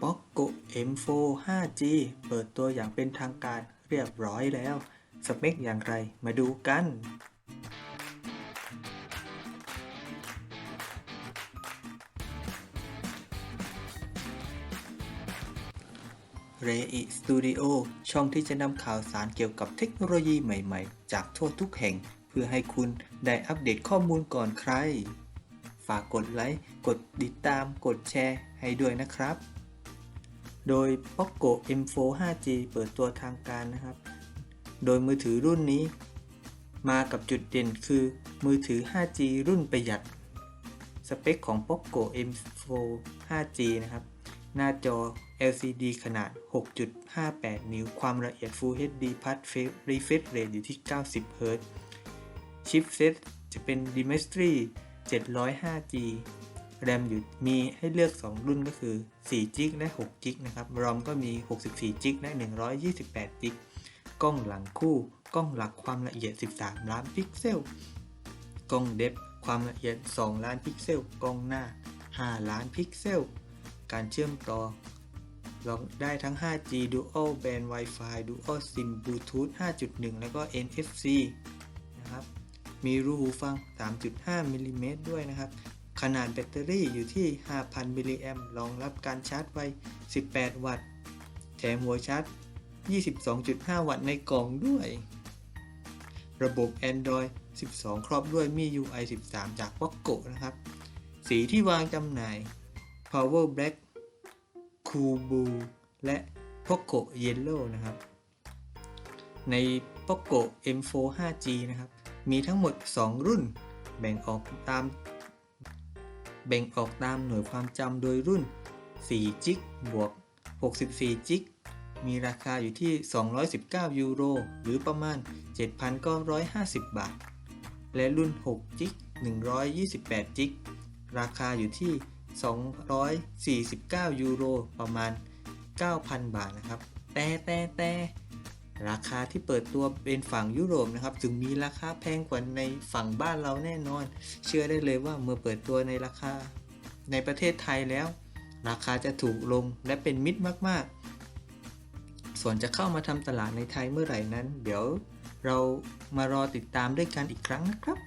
Poco M4 5G เปิดตัวอย่างเป็นทางการเรียบร้อยแล้ว สเปคอย่างไรมาดูกัน r e i Studio ช่องที่จะนำข่าวสารเกี่ยวกับเทคโนโลยีใหม่ๆ จากทั่วทุกแห่ง เพื่อให้คุณได้อัปเดตข้อมูลก่อนใคร ฝากกดไลค์ กดติดตาม กดแชร์ให้ด้วยนะครับ โดย Poco M4 5G เปิดตัวทางการนะครับ โดยมือถือรุ่นนี้ มากับจุดเด่นคือ มือถือ 5G รุ่นประหยัด สเปคของ Poco M4 5G นะครับ หน้าจอ LCD ขนาด 6.58 นิ้ว ความละเอียด Full HD Plus Refresh Rate อยู่ที่ 90 Hz ชิปเซตจะเป็น Dimensity 705G แรมอยู่มีให้เลือก 2 รุ่นก็คือ4 g และ6 g นะครับ ROM ก็มี 64 g และ128 g กล้องหลังคู่ กล้องหลักความละเอียด 13 ล้านพิกเซล กล้องเดฟความละเอียด 2 ล้านพิกเซล กล้องหน้า 5 ล้านพิกเซล การเชื่อมต่อลองได้ทั้ง 5G Dual Band Wi-Fi Dual SIM Bluetooth 5.1 แล้วก็ NFC นะครับ มีรูหูฟัง 3.5มิลลิเมตรด้วยนะครับ ขนาดแบตเตอรี่อยู่ที่ 5,000 มิลลิแอมป์รองรับการชาร์จไว 18 วัตต์ แถมหัวชาร์จ 22.5 วัตต์ในกล่องด้วย ระบบ Android 12 ครอบด้วยมี UI 13 จาก Poco นะครับ สีที่วางจำหน่าย Power Black Cool Blue และ Poco Yellow นะครับ ใน Poco M4 5G นะครับ มีทั้งหมด 2 รุ่น แบ่งออกตาม แบ่งออกตามหน่วยความจำโดยรุ่น 4 จิกบวก 64 จิก มีราคาอยู่ที่ 219 ยูโร หรือประมาณ 7,950 บาท และรุ่น 6 จิก 128 จิก ราคาอยู่ที่ 249 ยูโร ประมาณ 9,000 บาทนะครับ แต่แต่แต่ ราคาที่เปิดตัวเป็นฝั่งยุโรปนะครับจึงมีราคาแพงกว่าในฝั่งบ้านเราแน่นอน เชื่อได้เลยว่าเมื่อเปิดตัวในราคา ในประเทศไทยแล้ว ราคาจะถูกลงและเป็นมิตรมาก ๆ ส่วนจะเข้ามาทำตลาดในไทยเมื่อไหร่นั้น เดี๋ยวเรามารอติดตามด้วยกันอีกครั้งนะครับ